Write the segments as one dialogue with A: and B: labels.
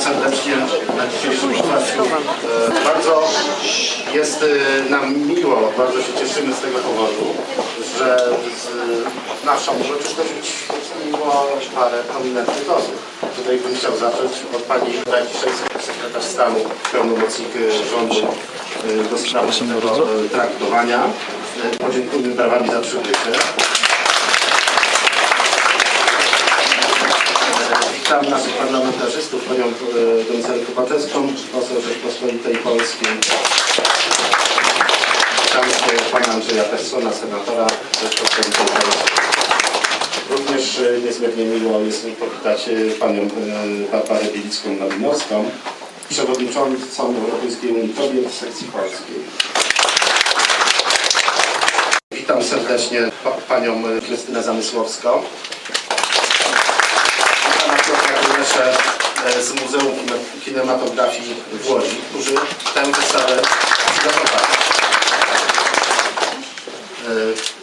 A: Serdecznie na dzisiejszym otwarciu. E, Bardzo jest e, nam miło, bardzo się cieszymy z tego powodu, że z naszą uroczystość uczestniczyło parę prominentnych osób. Tutaj bym chciał zacząć od pani Radziszewskiej, sekretarz stanu, pełnomocnik e, rządu do spraw traktowania. Podziękujmy brawami za przybycie. Witam naszych parlamentarzystów, panią e, Donicę Kopaczewską, poseł Rzeczpospolitej Polskiej. Witam pana Andrzeja Persona, senatora Rzeczpospolitej Polskiej. Również e, niezmiernie miło jest mi powitać e, panią Barbarę Bielicką-Nowinowską, przewodniczącą Europejskiej Unii Kobiet sekcji polskiej. Witam serdecznie pa- panią Krystynę Zamysłowską z Muzeum Kine- Kinematografii w Łodzi, którzy tę wystawę przygotowali. E,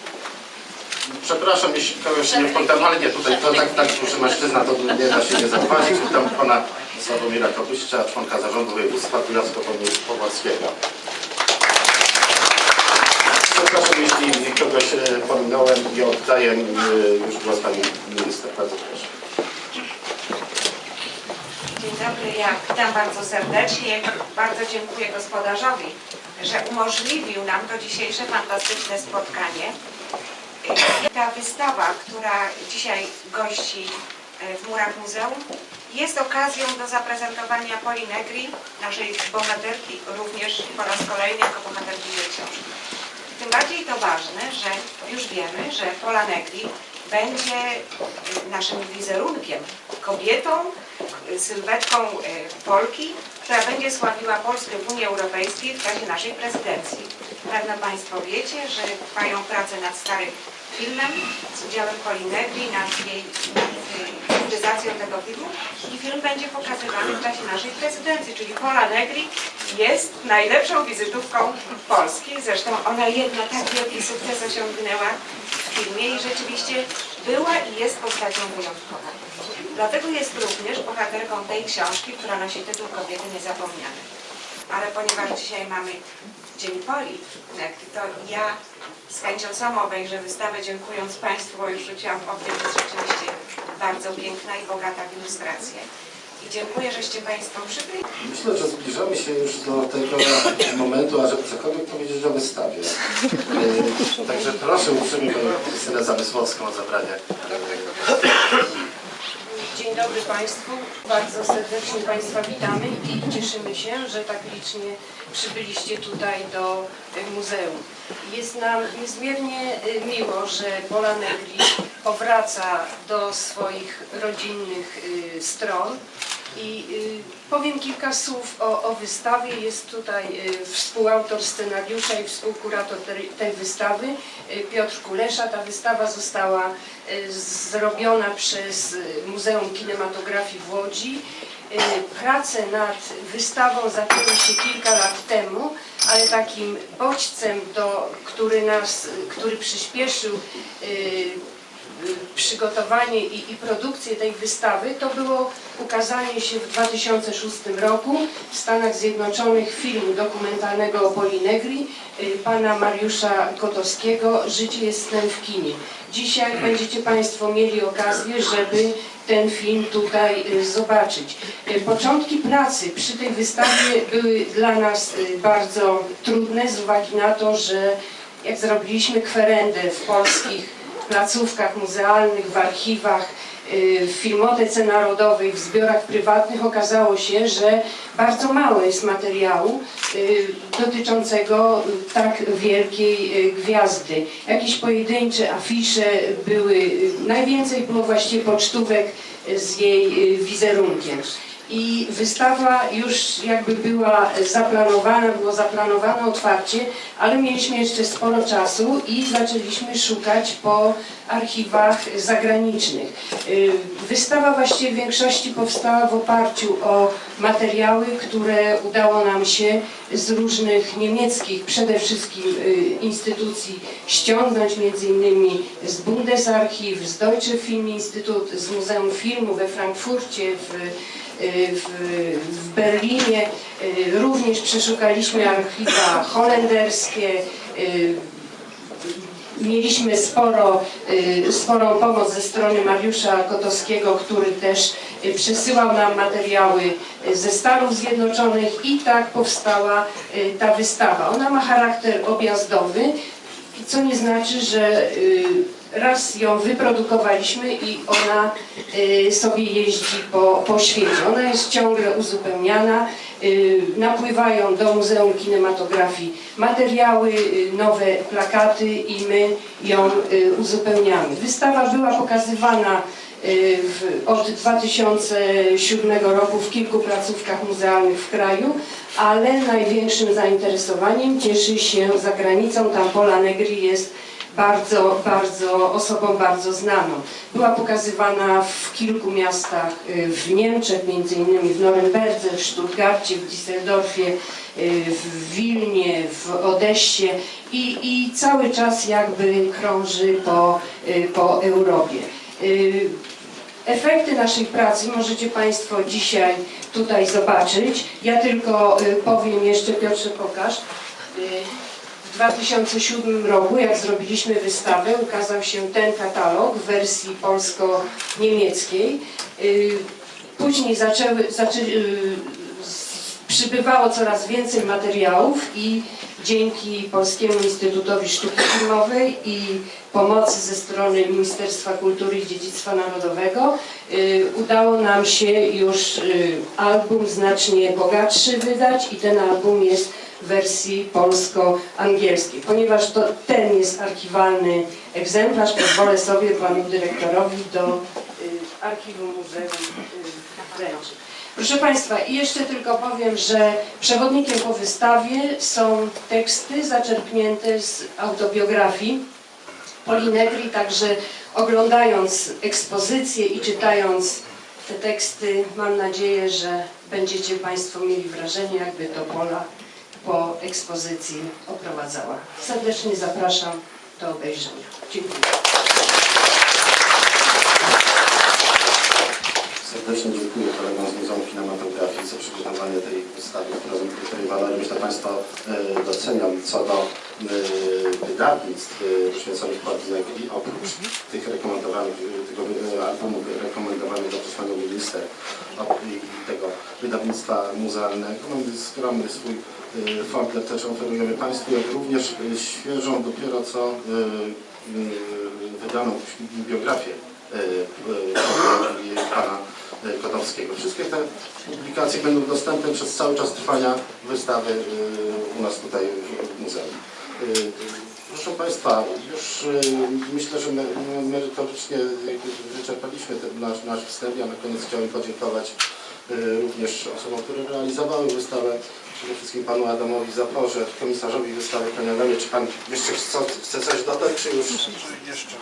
A: Przepraszam, jeśli kogoś nie wpamiętam, ale nie, tutaj to tak, tak duży mężczyzna, to nie da się nie zauważyć. Witam pana Sławomira Kobyścia, członka zarządu województwa kujawsko-pomorskiego. Przepraszam, jeśli kogoś e, pominąłem i oddaję e, już głos pani minister. Bardzo proszę.
B: Dzień dobry, ja witam bardzo serdecznie. Bardzo dziękuję gospodarzowi, że umożliwił nam to dzisiejsze fantastyczne spotkanie. Ta wystawa, która dzisiaj gości e, w murach muzeum, jest okazją do zaprezentowania Poli Negri, naszej bohaterki, również po raz kolejny jako bohaterki jej książki. Tym bardziej to ważne, że już wiemy, że Pola Negri będzie naszym wizerunkiem, kobietą, sylwetką y, Polki, która będzie sławiła Polskę w Unii Europejskiej w czasie naszej prezydencji. Pewno Państwo wiecie, że trwają prace nad starym filmem z udziałem Poli Negri, nad jej nad realizacją tego filmu i film będzie pokazywany w czasie naszej prezydencji, czyli Pola Negri jest najlepszą wizytówką Polski. Zresztą ona jedna tak wielki sukces osiągnęła filmie i rzeczywiście była i jest postacią wyjątkową. Dlatego jest również bohaterką tej książki, która nosi tytuł Kobiety Niezapomniane. Ale ponieważ dzisiaj mamy Dzień Poli to ja z chęcią sama obejrzę wystawę, dziękując Państwu, bo już rzuciłam okiem, jest rzeczywiście bardzo piękna i bogata w ilustracje. I dziękuję, żeście Państwo przybyli.
A: Myślę, że zbliżamy się już do tego momentu, ażeby cokolwiek powiedzieć o wystawie. Także proszę uprzejmie panią Krystynę Zamysłowską o zabranie.
C: Dzień dobry Państwu. Bardzo serdecznie Państwa witamy i cieszymy się, że tak licznie przybyliście tutaj do y, muzeum. Jest nam niezmiernie y, miło, że Pola Negri powraca do swoich rodzinnych y, stron i y, powiem kilka słów o, o wystawie. Jest tutaj y, współautor scenariusza i współkurator tej, tej wystawy y, Piotr Kulesza. Ta wystawa została zrobiona przez Muzeum Kinematografii w Łodzi. Prace nad wystawą zaczęły się kilka lat temu, ale takim bodźcem, do, który nas, który przyspieszył przygotowanie i, i produkcję tej wystawy to było ukazanie się w 2006 roku w Stanach Zjednoczonych filmu dokumentalnego o Poli Negri y, pana Mariusza Kotowskiego Życie jest snem w kinie. Dzisiaj będziecie Państwo mieli okazję, żeby ten film tutaj y, zobaczyć. Y, Początki pracy przy tej wystawie były dla nas bardzo trudne z uwagi na to, że jak zrobiliśmy kwerendę w polskich placówkach muzealnych, w archiwach, y, w Filmotece Narodowej, w zbiorach prywatnych okazało się, że bardzo mało jest materiału y, dotyczącego y, tak wielkiej gwiazdy. Jakieś pojedyncze afisze były, najwięcej było właściwie pocztówek z jej wizerunkiem. I wystawa już jakby była zaplanowana, było zaplanowane otwarcie, ale mieliśmy jeszcze sporo czasu i zaczęliśmy szukać po archiwach zagranicznych. Y, Wystawa właściwie w większości powstała w oparciu o materiały, które udało nam się z różnych niemieckich przede wszystkim y, instytucji ściągnąć, między innymi z Bundesarchiv, z Deutsche Film Institut, z Muzeum Filmu we Frankfurcie, w w, w Berlinie. Y, Również przeszukaliśmy archiwa holenderskie. y, Mieliśmy sporo, y, sporą pomoc ze strony Mariusza Kotowskiego, który też y, przesyłał nam materiały y, ze Stanów Zjednoczonych i tak powstała y, ta wystawa. Ona ma charakter objazdowy, co nie znaczy, że y, raz ją wyprodukowaliśmy i ona y, sobie jeździ po, po świecie. Ona jest ciągle uzupełniana. y, Napływają do Muzeum Kinematografii materiały, y, nowe plakaty i my ją uzupełniamy. Wystawa była pokazywana w, od 2007 roku w kilku placówkach muzealnych w kraju, ale największym zainteresowaniem cieszy się za granicą. Tam Pola Negri jest bardzo, bardzo, osobą bardzo znaną. Była pokazywana w kilku miastach y, w Niemczech, między innymi w Norymberdze, w Stuttgarcie, w Düsseldorfie, y, w Wilnie, w Odessie i, i cały czas jakby krąży po, y, po Europie. Efekty naszej pracy możecie Państwo dzisiaj tutaj zobaczyć. Ja tylko powiem jeszcze, Piotrze pokaż. W 2007 roku, jak zrobiliśmy wystawę, ukazał się ten katalog w wersji polsko-niemieckiej. Y, Później zaczęły, zaczę, y, przybywało coraz więcej materiałów i dzięki Polskiemu Instytutowi Sztuki Filmowej i pomocy ze strony Ministerstwa Kultury i Dziedzictwa Narodowego y, udało nam się już album znacznie bogatszy wydać i ten album jest wersji polsko-angielskiej. Ponieważ to ten jest archiwalny egzemplarz, pozwolę sobie panu dyrektorowi do y, archiwum muzeum y, wręczyć. Proszę Państwa, i jeszcze tylko powiem, że przewodnikiem po wystawie są teksty zaczerpnięte z autobiografii Polinegri, także oglądając ekspozycję i czytając te teksty, mam nadzieję, że będziecie Państwo mieli wrażenie, jakby to Pola po ekspozycji oprowadzała. Serdecznie zapraszam do obejrzenia. Dziękuję.
A: Serdecznie dziękuję kolegom z Muzeum Kinematografii przygotowanie tej wystawy, którą, której walory myślę Państwo e, doceniam. Co do e, wydawnictw e, poświęconych Polinegri, oprócz tych rekomendowanych, tego albumu rekomendowanych do przesłania minister i tego wydawnictwa muzealnego, mamy skromny swój folder też oferujemy Państwu, jak również świeżą dopiero co wydaną biografię pana Kotowskiego. Wszystkie te publikacje będą dostępne przez cały czas trwania wystawy e, u nas tutaj w muzeum. E, Proszę Państwa, już e, myślę, że me- merytorycznie wyczerpaliśmy ten nasz, nasz wstęp. Ja na koniec chciałem podziękować również osobom, które realizowały wystawę. Przede wszystkim panu Adamowi Zaporze, komisarzowi wystawy Kaniarowie. Czy pan jeszcze chce, chce coś dodać, czy już?
D: Jeszcze.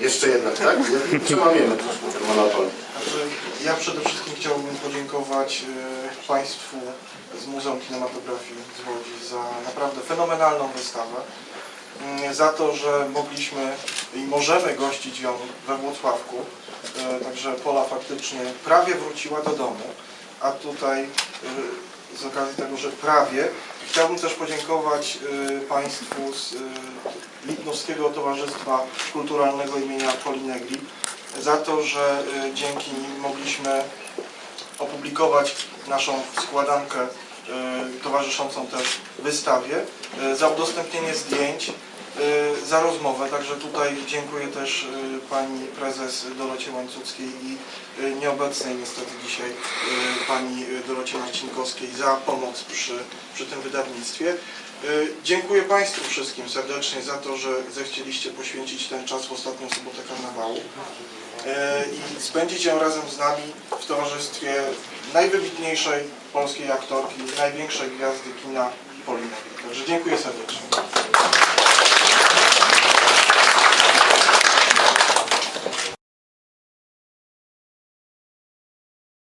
A: Jeszcze jednak, tak? Przemamiemy troszkę ten monopol.
D: Znaczy, ja przede wszystkim chciałbym podziękować e, Państwu z Muzeum Kinematografii z Łodzi za naprawdę fenomenalną wystawę. Mm, Za to, że mogliśmy i możemy gościć ją we Włocławku. E, Także Pola faktycznie prawie wróciła do domu. A tutaj e, z okazji tego, że prawie, chciałbym też podziękować e, Państwu z Lipnowskiego Towarzystwa Kulturalnego imienia Polinegri za to, że dzięki nim mogliśmy opublikować naszą składankę towarzyszącą też wystawie, za udostępnienie zdjęć, za rozmowę. Także tutaj dziękuję też y, pani prezes Dorocie Łańcuckiej i y, nieobecnej niestety dzisiaj y, pani Dorocie Marcinkowskiej za pomoc przy, przy tym wydawnictwie. Dziękuję Państwu wszystkim serdecznie za to, że zechcieliście poświęcić ten czas w ostatnią sobotę karnawału i spędzić ją razem z nami w towarzystwie najwybitniejszej polskiej aktorki, największej gwiazdy kina Poliny. Także dziękuję serdecznie.